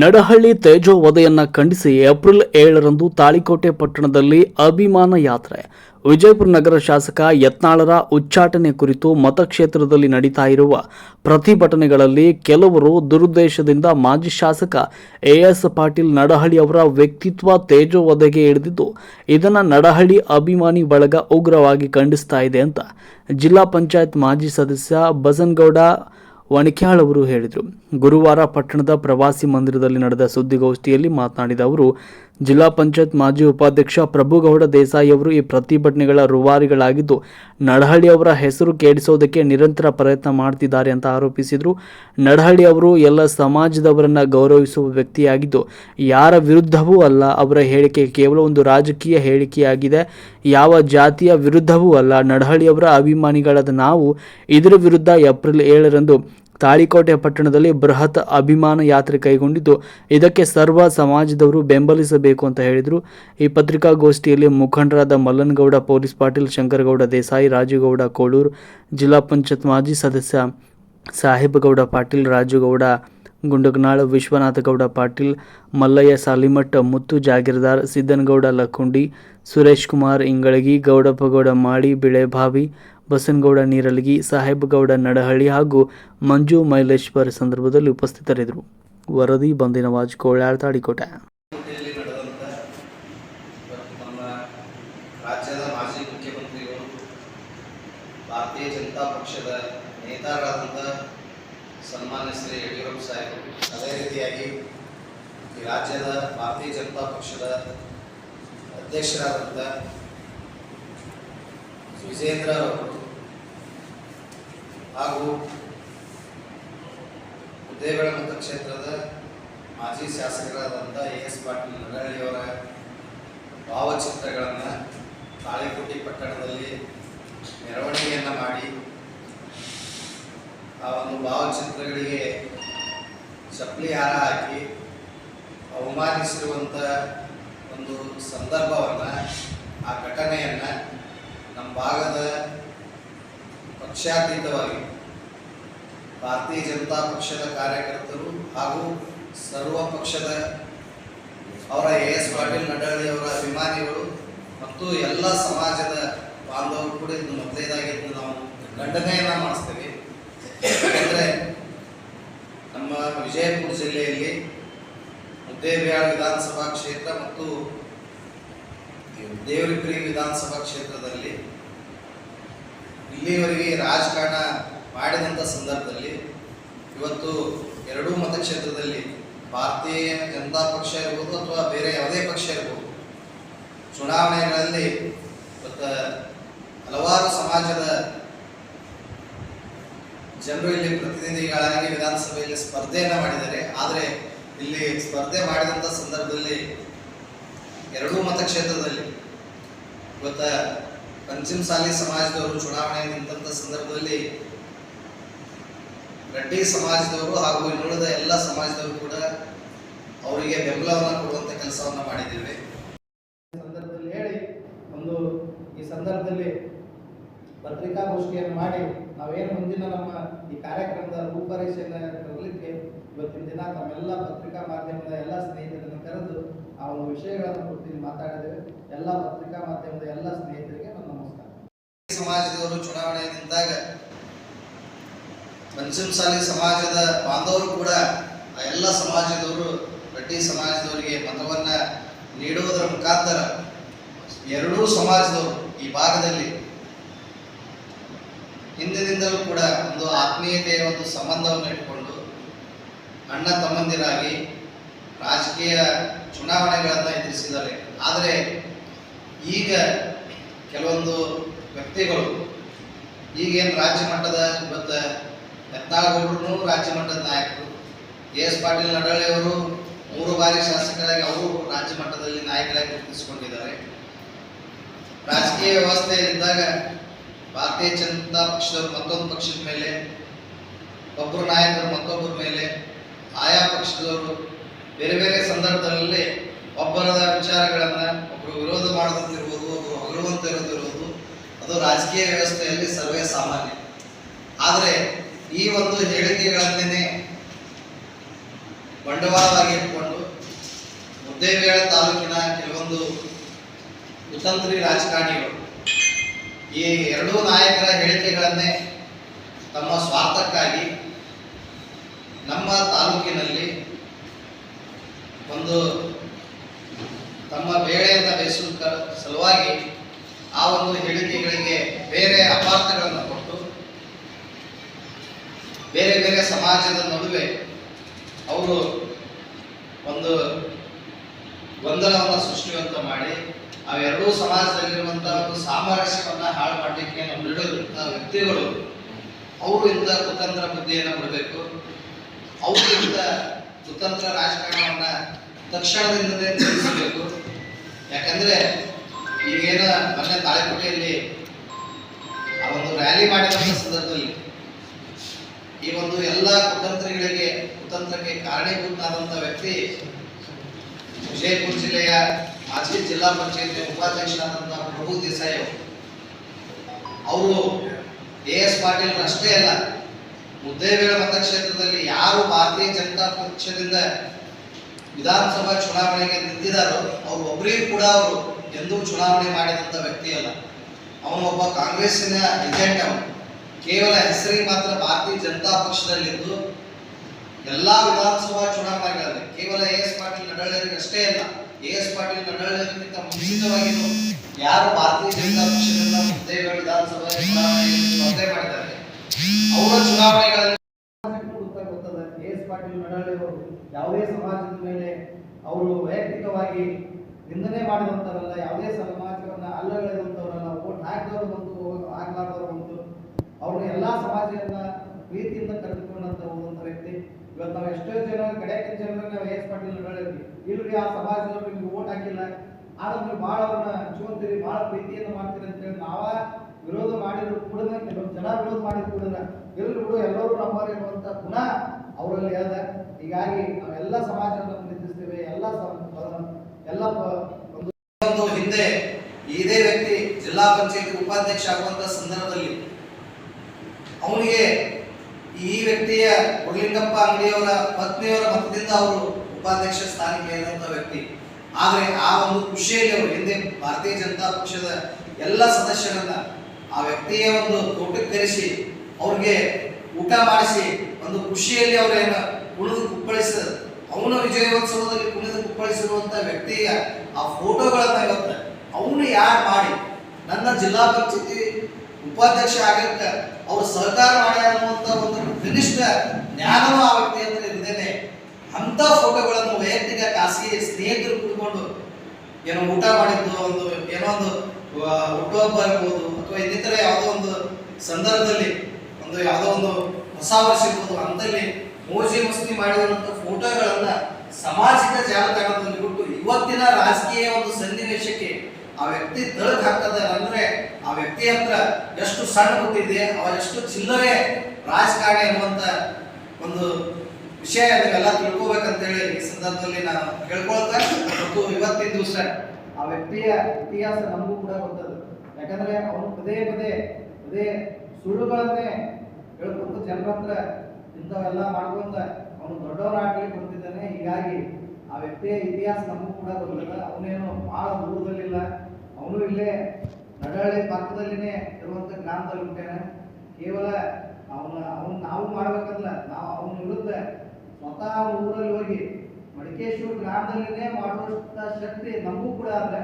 ನಡಹಳ್ಳಿ ತೇಜೋ ವಧೆಯನ್ನು ಖಂಡಿಸಿ ಏಪ್ರಿಲ್ ಏಳರಂದು ತಾಳಿಕೋಟೆ ಪಟ್ಟಣದಲ್ಲಿ ಅಭಿಮಾನ ಯಾತ್ರೆ. ವಿಜಯಪುರ ನಗರ ಶಾಸಕ ಯತ್ನಾಳರ ಉಚ್ಚಾಟನೆ ಕುರಿತು ಮತಕ್ಷೇತ್ರದಲ್ಲಿ ನಡೀತಾ ಇರುವ ಪ್ರತಿಭಟನೆಗಳಲ್ಲಿ ಕೆಲವರು ದುರುದ್ದೇಶದಿಂದ ಮಾಜಿ ಶಾಸಕ ಎಎಸ್ ಪಾಟೀಲ್ ನಡಹಳ್ಳಿ ಅವರ ವ್ಯಕ್ತಿತ್ವ ತೇಜೋವಧೆಗೆ ಹಿಡಿದಿದ್ದು ಇದನ್ನು ನಡಹಳ್ಳಿ ಅಭಿಮಾನಿ ಬಳಗ ಉಗ್ರವಾಗಿ ಖಂಡಿಸ್ತಾ ಇದೆ ಅಂತ. ಜಿಲ್ಲಾ ಪಂಚಾಯತ್ ಮಾಜಿ ಸದಸ್ಯ ಬಸನಗೌಡ ವಣಿಕ್ಯಾಳ್ ಅವರು ಹೇಳಿದರು. ಗುರುವಾರ ಪಟ್ಟಣದ ಪ್ರವಾಸಿ ಮಂದಿರದಲ್ಲಿ ನಡೆದ ಸುದ್ದಿಗೋಷ್ಠಿಯಲ್ಲಿ ಮಾತನಾಡಿದ ಅವರು, ಜಿಲ್ಲಾ ಪಂಚಾಯತ್ ಮಾಜಿ ಉಪಾಧ್ಯಕ್ಷ ಪ್ರಭುಗೌಡ ದೇಸಾಯಿ ಅವರು ಈ ಪ್ರತಿಭಟನೆಗಳ ರೂವಾರಿಗಳಾಗಿದ್ದು, ನಡಹಳ್ಳಿ ಅವರ ಹೆಸರು ಕೇಳಿಸೋದಕ್ಕೆ ನಿರಂತರ ಪ್ರಯತ್ನ ಮಾಡ್ತಿದ್ದಾರೆ ಅಂತ ಆರೋಪಿಸಿದರು. ನಡಹಳ್ಳಿ ಅವರು ಎಲ್ಲ ಸಮಾಜದವರನ್ನ ಗೌರವಿಸುವ ವ್ಯಕ್ತಿಯಾಗಿದ್ದು, ಯಾರ ವಿರುದ್ಧವೂ ಅಲ್ಲ, ಅವರ ಹೇಳಿಕೆ ಕೇವಲ ಒಂದು ರಾಜಕೀಯ ಹೇಳಿಕೆಯಾಗಿದೆ. ಯಾವ ಜಾತಿಯ ವಿರುದ್ಧವೂ ಅಲ್ಲ ನಡಹಳ್ಳಿಯವರ ಅಭಿಮಾನಿಗಳಾದ ನಾವು ಇದರ ವಿರುದ್ಧ ಏಪ್ರಿಲ್ ಏಳರಂದು ತಾಳಿಕೋಟೆ ಪಟ್ಟಣದಲ್ಲಿ ಬೃಹತ್ ಅಭಿಮಾನ ಯಾತ್ರೆ ಕೈಗೊಂಡಿದ್ದು, ಇದಕ್ಕೆ ಸರ್ವ ಸಮಾಜದವರು ಬೆಂಬಲಿಸಬೇಕು ಅಂತ ಹೇಳಿದರು. ಈ ಪತ್ರಿಕಾಗೋಷ್ಠಿಯಲ್ಲಿ ಮುಖಂಡರಾದ ಮಲ್ಲನಗೌಡ, ಪೊಲೀಸ್ ಪಾಟೀಲ್, ಶಂಕರಗೌಡ, ದೇಸಾಯಿ, ರಾಜುಗೌಡ, ಕೋಳೂರು ಜಿಲ್ಲಾ ಪಂಚಾಯತ್ ಮಾಜಿ ಸದಸ್ಯ ಸಾಹೇಬಗೌಡ ಪಾಟೀಲ್, ರಾಜುಗೌಡ ಗುಂಡಗನಾಳ್, ವಿಶ್ವನಾಥಗೌಡ ಪಾಟೀಲ್, ಮಲ್ಲಯ್ಯ ಸಾಲಿಮಠ್, ಮುತ್ತು ಜಾಗೀರ್ದಾರ್, ಸಿದ್ದನಗೌಡ ಲಕ್ಕುಂಡಿ ಸುರೇಶ್ ಕುಮಾರ್ ಇಂಗಳಗಿ ಗೌಡಪ್ಪಗೌಡ ಮಾಳಿ ಬಿಳೆಭಾವಿ ಬಸನಗೌಡ ನೀರಲಗಿ, ಸಾಹೇಬಗೌಡ ನಡಹಳ್ಳಿ ಹಾಗೂ ಮಂಜು ಮೈಲೇಶ್ವರ್ ಸಂದರ್ಭದಲ್ಲಿ ಉಪಸ್ಥಿತರಿದ್ದರು. ವರದಿ ಬಂದಿನವಾಜ್ ಕೋಳ್ಯಾಳ್ ತಾಳಿಕೋಟೆ ರಾಜ್ಯದ ಮಾಜಿ ಮುಖ್ಯಮಂತ್ರಿಗಳು, ಭಾರತೀಯ ಜನತಾ ಪಕ್ಷದ ನೇತಾರರಾದಂಥ ಸನ್ಮಾನ್ಯ ಶ್ರೀ ಯಡಿಯೂರಪ್ಪ ಸಾಹೇಬರು ಅದೇ ರೀತಿಯಾಗಿ ಈ ರಾಜ್ಯದ ಭಾರತೀಯ ಜನತಾ ಪಕ್ಷದ ಅಧ್ಯಕ್ಷರಾದಂಥ ವಿಜೇಂದ್ರ ಅವರು ಹಾಗೂ ಉದ್ದೇಬೇಳ ಮತಕ್ಷೇತ್ರದ ಮಾಜಿ ಶಾಸಕರಾದಂಥ ಎ ಎಸ್ ಪಾಟೀಲ್ ನರಹಳ್ಳಿಯವರ ಭಾವಚಿತ್ರಗಳನ್ನು ತಾಳಿಕೋಟಿ ಪಟ್ಟಣದಲ್ಲಿ ಮೆರವಣಿಗೆಯನ್ನು ಮಾಡಿ, ಆ ಒಂದು ಭಾವಚಿತ್ರಗಳಿಗೆ ಚಪ್ಪಲಿ ಹಾರ ಹಾಕಿ ಅವಮಾನಿಸಿರುವಂಥ ಒಂದು ಸಂದರ್ಭವನ್ನು, ಆ ಘಟನೆಯನ್ನು ನಮ್ಮ ಭಾಗದ ಪಕ್ಷಾತೀತವಾಗಿ ಭಾರತೀಯ ಜನತಾ ಪಕ್ಷದ ಕಾರ್ಯಕರ್ತರು ಹಾಗೂ ಸರ್ವ ಪಕ್ಷದ ಅವರ ಎ ಎಸ್ ಪಾಟೀಲ್ ನಡಹಳ್ಳಿ ಅಭಿಮಾನಿಗಳು ಮತ್ತು ಎಲ್ಲ ಸಮಾಜದ ಬಾಂಧವರು ಕೂಡ ಇದು ಮೊದಲೇದಾಗಿ ಇದನ್ನು ನಾವು ಖಂಡನೆಯನ್ನು ಮಾಡಿಸ್ತೇವೆ. ಯಾಕೆಂದರೆ ನಮ್ಮ ವಿಜಯಪುರ ಜಿಲ್ಲೆಯಲ್ಲಿ ಮುದ್ದೇಬಿಹಾಳ್ ವಿಧಾನಸಭಾ ಕ್ಷೇತ್ರ ಮತ್ತು ದೇವರಿಪುರಿ ವಿಧಾನಸಭಾ ಕ್ಷೇತ್ರದಲ್ಲಿ ಇಲ್ಲಿವರೆಗೆ ರಾಜಕಾರಣ ಮಾಡಿದಂಥ ಸಂದರ್ಭದಲ್ಲಿ ಇವತ್ತು ಎರಡೂ ಮತಕ್ಷೇತ್ರದಲ್ಲಿ ಭಾರತೀಯ ಜನತಾ ಪಕ್ಷ ಇರ್ಬೋದು ಅಥವಾ ಬೇರೆ ಯಾವುದೇ ಪಕ್ಷ ಇರ್ಬೋದು, ಚುನಾವಣೆಗಳಲ್ಲಿ ಇವತ್ತು ಹಲವಾರು ಸಮಾಜದ ಜನರು ಇಲ್ಲಿ ಪ್ರತಿನಿಧಿಗಳಾಗಿ ವಿಧಾನಸಭೆಯಲ್ಲಿ ಸ್ಪರ್ಧೆಯನ್ನು ಮಾಡಿದ್ದಾರೆ. ಆದರೆ ಇಲ್ಲಿ ಸ್ಪರ್ಧೆ ಮಾಡಿದಂಥ ಸಂದರ್ಭದಲ್ಲಿ ಎರಡೂ ಮತಕ್ಷೇತ್ರದಲ್ಲಿ ಇವತ್ತ ಪಂಚಮಸಾಲಿ ಸಮಾಜದವರು ಚುನಾವಣೆ ನಿಂತ ಸಂದರ್ಭದಲ್ಲಿ ರೆಡ್ಡಿ ಸಮಾಜದವರು ಹಾಗೂ ಇನ್ನುಳಿದ ಎಲ್ಲ ಸಮಾಜದವರು ಕೂಡ ಅವರಿಗೆ ಬೆಂಬಲವನ್ನು ಕೊಡುವಂತ ಕೆಲಸವನ್ನು ಮಾಡಿದ್ದೇವೆ. ಸಂದರ್ಭದಲ್ಲಿ ಹೇಳಿ, ಒಂದು ಈ ಸಂದರ್ಭದಲ್ಲಿ ಪತ್ರಿಕಾಗೋಷ್ಠಿಯನ್ನು ಮಾಡಿ, ನಾವೇನು ಮುಂದಿನ ನಮ್ಮ ಈ ಕಾರ್ಯಕ್ರಮದ ರೂಪರೇಷೆಯನ್ನು ತರಲಿಕ್ಕೆ ಇವತ್ತಿನ ದಿನ ತಮ್ಮೆಲ್ಲ ಪತ್ರಿಕಾ ಮಾಧ್ಯಮದ ಎಲ್ಲ ಸ್ನೇಹಿತರನ್ನು ಕರೆದು ಆ ಒಂದು ವಿಷಯಗಳನ್ನು ಕುರಿತು ಮಾತಾಡಿದ್ದೇವೆ. ಎಲ್ಲ ಪತ್ರಿಕಾ ಮಾಧ್ಯಮದ ಎಲ್ಲ ನಮಸ್ಕಾರ ಸಮಾಜದವರು ಚುನಾವಣೆ ನಿಂತಾಗ ಪಂಚಮಸಾಲಿ ಸಮಾಜದ ಬಾಂಧವರು ಕೂಡ ಆ ಎಲ್ಲ ಸಮಾಜದವರು ಬಡ್ಡಿ ಸಮಾಜದವರಿಗೆ ಮತವನ್ನ ನೀಡುವುದರ ಮುಖಾಂತರ ಎರಡೂ ಸಮಾಜದವರು ಈ ಭಾಗದಲ್ಲಿ ಹಿಂದಿನಿಂದಲೂ ಕೂಡ ಒಂದು ಆತ್ಮೀಯತೆಯ ಒಂದು ಸಂಬಂಧವನ್ನು ಇಟ್ಟುಕೊಂಡು ಅಣ್ಣ ತಮ್ಮಂದಿರಾಗಿ ರಾಜಕೀಯ ಚುನಾವಣೆಗಳನ್ನು ಎದುರಿಸಿದ್ದಾರೆ. ಆದರೆ ಈಗ ಕೆಲವೊಂದು ವ್ಯಕ್ತಿಗಳು. ಈಗೇನು ರಾಜ್ಯ ಮಟ್ಟದ ಇವತ್ತು ಯತ್ನಾಳಗೌಡರು ರಾಜ್ಯ ಮಟ್ಟದ ನಾಯಕರು. ಎ ಎಸ್ ಪಾಟೀಲ್ ಅವರು ಮೂರು ಬಾರಿ ಶಾಸಕರಾಗಿ ಅವರು ರಾಜ್ಯ ಮಟ್ಟದಲ್ಲಿ ನಾಯಕರಾಗಿ ಗುರುತಿಸಿಕೊಂಡಿದ್ದಾರೆ. ರಾಜಕೀಯ ಇದ್ದಾಗ ಭಾರತೀಯ ಜನತಾ ಪಕ್ಷದವರು ಮತ್ತೊಂದು ಪಕ್ಷದ ಮೇಲೆ ಒಬ್ಬರು ನಾಯಕರು ಮತ್ತೊಬ್ಬರ ಮೇಲೆ, ಆಯಾ ಪಕ್ಷದವರು ಬೇರೆ ಬೇರೆ ಸಂದರ್ಭದಲ್ಲಿ ಒಬ್ಬರದ ವಿಚಾರಗಳನ್ನು ಒಬ್ಬರು ವಿರೋಧ ಮಾಡದಂತಿರ್ಬೋದು ಒಬ್ಬರು ಹೊಗಳುವಂತಿರೋದು ಅದು ರಾಜಕೀಯ ವ್ಯವಸ್ಥೆಯಲ್ಲಿ ಸರ್ವೇ ಸಾಮಾನ್ಯ. ಆದರೆ ಈ ಒಂದು ಹೇಳಿಕೆಗಳನ್ನೇ ಬಂಡವಾಳವಾಗಿ ಇಟ್ಕೊಂಡು ಮುದ್ದೇಬೇಳ ತಾಲೂಕಿನ ಕೆಲವೊಂದು ಕುತಂತ್ರಿ ರಾಜಕಾರಣಿಗಳು ಈ ಎರಡೂ ನಾಯಕರ ಹೇಳಿಕೆಗಳನ್ನೇ ತಮ್ಮ ಸ್ವಾರ್ಥಕ್ಕಾಗಿ ನಮ್ಮ ತಾಲೂಕಿನಲ್ಲಿ ಒಂದು ತಮ್ಮ ಬೇಳೆಯನ್ನು ಬೇಯಿಸುವ ಸಲುವಾಗಿ ಆ ಒಂದು ಹೇಳಿಕೆಗಳಿಗೆ ಬೇರೆ ಅಪಾರ್ಥಗಳನ್ನು ಕೊಟ್ಟು, ಬೇರೆ ಬೇರೆ ಸಮಾಜದ ನಡುವೆ ಅವರು ಒಂದು ಗೊಂದಲವನ್ನು ಸೃಷ್ಟಿವಂತ ಮಾಡಿ, ಅವೆರಡೂ ಸಮಾಜದಲ್ಲಿರುವಂತಹ ಒಂದು ಸಾಮರಸ್ಯವನ್ನು ಹಾಳು ಮಾಡಲಿಕ್ಕೆ ನಡೆದಂತಹ ವ್ಯಕ್ತಿಗಳು, ಅವರು ಇಂಥ ಕುತಂತ್ರ ಬುದ್ಧಿಯನ್ನು ಬಿಡಬೇಕು ಅವರು ಇಂಥ ಕುತಂತ್ರ ರಾಜಕಾರಣವನ್ನು ತಕ್ಷಣದಿಂದಲೇ ತಿಳಿಸಬೇಕು ಯಾಕಂದ್ರೆ ಈಗೇನ ಮೊನ್ನೆ ತಾಳೆಕೋಟೆಯಲ್ಲಿ ಅವರು ರ್ಯಾಲಿ ಮಾಡಿದಂಥ ಸಂದರ್ಭದಲ್ಲಿ ಈ ಒಂದು ಎಲ್ಲ ಕುತಂತ್ರಿಗಳಿಗೆ, ಕುತಂತ್ರಕ್ಕೆ ಕಾರಣೀಭೂತನಾದಂಥ ವ್ಯಕ್ತಿ ವಿಜಯಪುರ ಜಿಲ್ಲೆಯ ಮಾಜಿ ಜಿಲ್ಲಾ ಪಂಚಾಯತ್ ಉಪಾಧ್ಯಕ್ಷರಾದಂತಹ ಪ್ರಭು ದೇಸಾಯಿ ಅವರು. ಎ ಎಸ್ ಪಾಟೀಲ್ ಅಷ್ಟೇ ಅಲ್ಲ ಮುದ್ದೇಬೇಳ ಮತಕ್ಷೇತ್ರದಲ್ಲಿ ಯಾರು ಭಾರತೀಯ ಜನತಾ ಪಕ್ಷದಿಂದ ವಿಧಾನಸಭಾ ಚುನಾವಣೆಗೆ ನಿಂತಿದ್ದಾರೋ ಅವ್ರು ಒಬ್ಬರಿಗೂ ಕೂಡ ಅವರು ಎಂದೂ ಚುನಾವಣೆ ಮಾಡಿದಂಥ ವ್ಯಕ್ತಿ ಅಲ್ಲ ಅವನು ಒಬ್ಬ ಕಾಂಗ್ರೆಸ್ಸಿನ ಏಜೆಂಟ್ ಅವನು. ಕೇವಲ ಹೆಸರಿಗೆ ಮಾತ್ರ ಭಾರತೀಯ ಜನತಾ ಪಕ್ಷದಲ್ಲಿದ್ದು ಎಲ್ಲಾ ವಿಧಾನಸಭಾ ಚುನಾವಣೆಗಳಲ್ಲಿ, ಕೇವಲ ಎ ಎಸ್ ಪಾಟೀಲ್ ನಡಳ್ಳಿಯರಿಗೆ ಅಷ್ಟೇ ಅಲ್ಲ ಎ ಎಸ್ ಪಾಟೀಲ್ ನಡಳ್ಳರಿಗಿಂತ ಮುಂಚಿತವಾಗಿಯೂ ಯಾರು ಭಾರತೀಯ ಜನತಾ ಪಕ್ಷದಿಂದ ಮುಂದೆ ವಿಧಾನಸಭಾ ಚುನಾವಣೆಯಲ್ಲಿ ಸ್ಪರ್ಧೆ ಮಾಡಿದ್ದಾರೆ? ಅವರ ಚುನಾವಣೆಗಳಲ್ಲಿ ಎ ಎಸ್ ಪಾಟೀಲ್ ನಡಳ್ಳಿ ಯಾವುದೇ ಸಮಾಜದ ಮೇಲೆ ಅವರು ವೈಯಕ್ತಿಕವಾಗಿ ನಿಂದನೆ ಮಾಡಿದಂಥವರಲ್ಲ, ಯಾವುದೇ ಸಮಾಜವನ್ನ ಅಲ್ಲಗಳೆದಂಥವರಲ್ಲ ಓಟ್ ಹಾಕಿದವರು ಬಂತು ಹಾಕ್ಲಾರ್ದವ್ರು ಬಂತು ಅವ್ರನ್ನ ಎಲ್ಲಾ ಸಮಾಜವನ್ನ ಪ್ರೀತಿಯಿಂದ ಕರೆದುಕೊಂಡಂತ ಹೋದಂಥ ವ್ಯಕ್ತಿ. ಇವತ್ತು ನಾವು ಎಷ್ಟೋ ಜನ ಕಡೆಯ ಜನರನ್ನ ನಾವು ಎಸ್ ಪಾಟೀಲ್ ಹೇಳಿ ಇಲ್ರಿ, ಆ ಸಮಾಜದವ್ರು ನಿಮ್ಗೆ ಓಟ್ ಹಾಕಿಲ್ಲ. ಆದ್ರೆ ನೀವು ಭಾಳ ಅವ್ರನ್ನ ಹಂಚ್ಕೊಂತೀರಿ ಭಾಳ ಪ್ರೀತಿಯಿಂದ ಮಾಡ್ತೀರಿ ಅಂತ ಹೇಳಿ ನಾವ ವಿರೋಧ ಮಾಡಿದ್ರು ಕೂಡ ಜನ ವಿರೋಧ ಮಾಡಿದ್ರು ಕೂಡ ಇಲ್ರಿ ಬಿಡು, ಎಲ್ಲರೂ ನಮ್ಮವರೇ ಎನ್ನುವಂತ ಗುಣ ಅವರಲ್ಲಿ ಅದ. ಹೀಗಾಗಿ ನಾವೆಲ್ಲ ಸಮಾಜವನ್ನು ಪ್ರೀತಿಸ್ತೇವೆ ಎಲ್ಲ ಸಮ- ಎಲ್ಲ ಒಂದು ಹಿಂದೆ ಇದೇ ವ್ಯಕ್ತಿ ಜಿಲ್ಲಾ ಪಂಚಾಯತ್ ಉಪಾಧ್ಯಕ್ಷ ಆಗುವಂತ ಸಂದರ್ಭದಲ್ಲಿ ಅವನಿಗೆ ಈ ವ್ಯಕ್ತಿಯ ಮುರಳಿಂಗಪ್ಪ ಅಂಗಡಿಯವರ ಪತ್ನಿಯವರ ಮತದಿಂದ ಅವರು ಉಪಾಧ್ಯಕ್ಷ ಸ್ಥಾನಕ್ಕೆ ಏರಿದಂತ ವ್ಯಕ್ತಿ. ಆದ್ರೆ ಆ ಒಂದು ಖುಷಿಯಲ್ಲಿ ಅವರು ಹಿಂದೆ ಭಾರತೀಯ ಜನತಾ ಪಕ್ಷದ ಎಲ್ಲ ಸದಸ್ಯರನ್ನ ಆ ವ್ಯಕ್ತಿಯ ಒಂದು ಊಟಕ್ಕೆ ಕರೆಸಿ ಅವ್ರಿಗೆ ಊಟ ಮಾಡಿಸಿ ಒಂದು ಖುಷಿಯಲ್ಲಿ ಅವರೇನು ಉಳಿದು ಕುಪ್ಪಳಿಸ ಅವನ ವಿಜಯೋತ್ಸವದಲ್ಲಿ ಕುಣಿದು ಕುಪ್ಪಳಿಸಿರುವಂತ ವ್ಯಕ್ತಿಯ ಆ ಫೋಟೋಗಳನ್ನ ಇವತ್ತು ಅವನು ಯಾರು ಮಾಡಿ? ನನ್ನ ಜಿಲ್ಲಾ ಪರಿಚಿತಿ ಉಪಾಧ್ಯಕ್ಷ ಆಗಕ್ಕ ಅವ್ರು ಸಹಕಾರ ಮಾಡ್ಯಾರ ಅನ್ನುವಂತ ಒಂದು ಕನಿಷ್ಠ ಜ್ಞಾನವ ಆ ವ್ಯಕ್ತಿ ಹತ್ರ ಇದ್ದೇನೆ ಅಂತ ಫೋಟೋಗಳನ್ನು ವೈಯಕ್ತಿಕ, ಖಾಸಗಿ ಸ್ನೇಹಿತರು ಕುತ್ಕೊಂಡು ಏನೋ ಊಟ ಮಾಡಿದ್ದು, ಒಂದು ಏನೋ ಒಂದು ಹುಟ್ಟುಹಬ್ಬ ಇರ್ಬೋದು ಅಥವಾ ಇನ್ನಿತರ ಯಾವುದೋ ಒಂದು ಸಂದರ್ಭದಲ್ಲಿ ಒಂದು ಯಾವುದೋ ಒಂದು ಹೊಸ ವರ್ಷ ಇರ್ಬೋದು ಅಂತಲ್ಲಿ ಮೋಜಿ ಮಸ್ತಿ ಮಾಡಿದಂತ ಫೋಟೋಗಳನ್ನ ಸಾಮಾಜಿಕ ಜಾಲತಾಣದಲ್ಲಿ ಬಿಟ್ಟು ಇವತ್ತಿನ ರಾಜಕೀಯ ಒಂದು ಸನ್ನಿವೇಶಕ್ಕೆ ಆ ವ್ಯಕ್ತಿ ತಳಕ್ ಹಾಕ್ತದ ಅಂದ್ರೆ ಆ ವ್ಯಕ್ತಿ ಹತ್ರ ಎಷ್ಟು ಸಣ್ಣ ಗೊತ್ತಿದೆ ಅವರೆಷ್ಟು ಎಷ್ಟು ಚಿಲ್ಲರೆ ರಾಜಕಾರಣಿ ಅನ್ನುವಂತ ಒಂದು ವಿಷಯ ನೀವೆಲ್ಲ ತಿಳ್ಕೋಬೇಕಂತೇಳಿ ಈ ಸಂದರ್ಭದಲ್ಲಿ ನಾನು ಕೇಳ್ಕೊಳ್ತಾ ಇವತ್ತಿನ ದಿವಸ ಆ ವ್ಯಕ್ತಿಯ ಇತಿಹಾಸ ನಮಗೂ ಕೂಡ ಗೊತ್ತದ. ಯಾಕಂದ್ರೆ ಅವನು ಪದೇ ಪದೇ ಪದೇ ಸುಳ್ಳುಗಳನ್ನೇ ಹೇಳ್ಕೊಂಡು ಜನರ ಹತ್ರ ಇಂಥವೆಲ್ಲ ಮಾಡ್ಕೊಂತ ಅವನು ದೊಡ್ಡವನಾಗ್ಲಿಕ್ಕೆ ಬಂದಿದ್ದಾನೆ. ಹೀಗಾಗಿ ಆ ವ್ಯಕ್ತಿಯ ಇತಿಹಾಸ ನಮಗೂ ಕೂಡ ಗೊತ್ತಿಲ್ಲ. ಅವನೇನು ಬಹಳ ದೂರದಲ್ಲಿಲ್ಲ. ಅವನು ಇಲ್ಲೇ ನಡಹಳ್ಳಿ ಪಕ್ಕದಲ್ಲಿನೇ ಇರುವಂಥ ಗ್ರಾಮದಲ್ಲಿ ಹುಟ್ಟ್ಯಾನ ಕೇವಲ ಅವನ, ಅವನು ನಾವು ಮಾಡ್ಬೇಕಲ್ಲ ನಾವು ಅವನ ವಿರುದ್ಧ ಸ್ವತಃ ಊರಲ್ಲಿ ಹೋಗಿ ಮಡಿಕೇಶ್ವರ ಗ್ರಾಮದಲ್ಲಿನೇ ಮಾಡುವಂಥ ಶಕ್ತಿ ನಮಗೂ ಕೂಡ ಅದ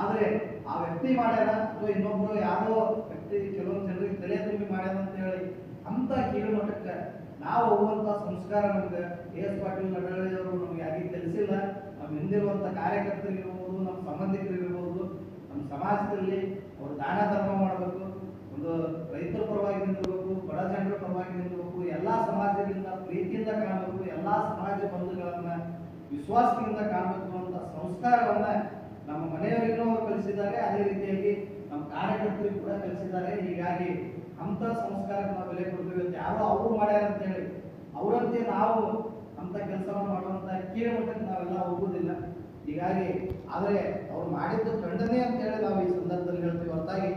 ಆದರೆ ಆ ವ್ಯಕ್ತಿ ಮಾಡ್ಯಾರ ಅಥವಾ ಇನ್ನೊಬ್ಬರು ಯಾರೋ ವ್ಯಕ್ತಿ ಕೆಲವೊಂದು ಜನರಿಗೆ ತಲೆ ತುಂಬಿ ಮಾಡ್ಯಾರ ಅಂತ ಹೇಳಿ ಅಂತ ಕೀಳು ಮಟ್ಟಕ್ಕೆ ನಾವು ಹೋಗುವಂತ ಸಂಸ್ಕಾರ ನಮ್ಗೆ ಎ ಎಸ್ ಪಾಟೀಲ್ ನಡಹಳ್ಳಿ ಅವರು ನಮ್ಗೆ ಯಾರಿಗೆ ತಿಳಿಸಿಲ್ಲ. ನಮ್ಮ ಹಿಂದಿರುವಂತ ಕಾರ್ಯಕರ್ತರಿಗಿರ್ಬೋದು ನಮ್ಮ ಸಂಬಂಧಿಕರಿಗಿರ್ಬೋದು ನಮ್ಮ ಸಮಾಜದಲ್ಲಿ ಅವರು ದಾನ ಧರ್ಮ ಮಾಡಬೇಕು. ಒಂದು ರೈತರ ಪರವಾಗಿ ನಿಂತಿರಬೇಕು ಬಡ ಜನರ ಪರವಾಗಿ ನಿಂತಿರಬೇಕು ಎಲ್ಲ ಸಮಾಜದಿಂದ ಪ್ರೀತಿಯಿಂದ ಕಾಣಬೇಕು, ಎಲ್ಲ ಸಮಾಜ ಬಂಧುಗಳನ್ನ ವಿಶ್ವಾಸದಿಂದ ಕಾಣಬೇಕು ಅಂತ ಸಂಸ್ಕಾರವನ್ನ ನಮ್ಮ ಮನೆಯವರಿಗೂ ಕಲಿಸಿದ್ದಾರೆ. ಅದೇ ರೀತಿಯಾಗಿ ನಮ್ಮ ಕಾರ್ಯಕರ್ತರಿಗೂ ಕೂಡ ಕಲಿಸಿದ್ದಾರೆ. ಹೀಗಾಗಿ ಅಂತ ಸಂಸ್ಕಾರಕ್ಕೆ ನಾವು ಬೆಲೆ ಕೊಡ್ತೀವಿ ಅಂತ ಯಾರೋ ಅವರು ಮಾಡ್ಯಾರ ಅಂತ ಹೇಳಿ ಅವರಂತೆ ನಾವು ಅಂತ ಕೆಲಸವನ್ನು ಮಾಡುವಂತ ಕೀಳ ಮಟ್ಟಕ್ಕೆ ನಾವೆಲ್ಲ ಹೋಗುವುದಿಲ್ಲ. ಹೀಗಾಗಿ, ಆದರೆ ಅವ್ರು ಮಾಡಿದ್ದು ಖಂಡನೆ ಅಂತ ಹೇಳಿ ನಾವು ಈ ಸಂದರ್ಭದಲ್ಲಿ ಹೇಳ್ತೀವಿ. ಹೊರತಾಗಿ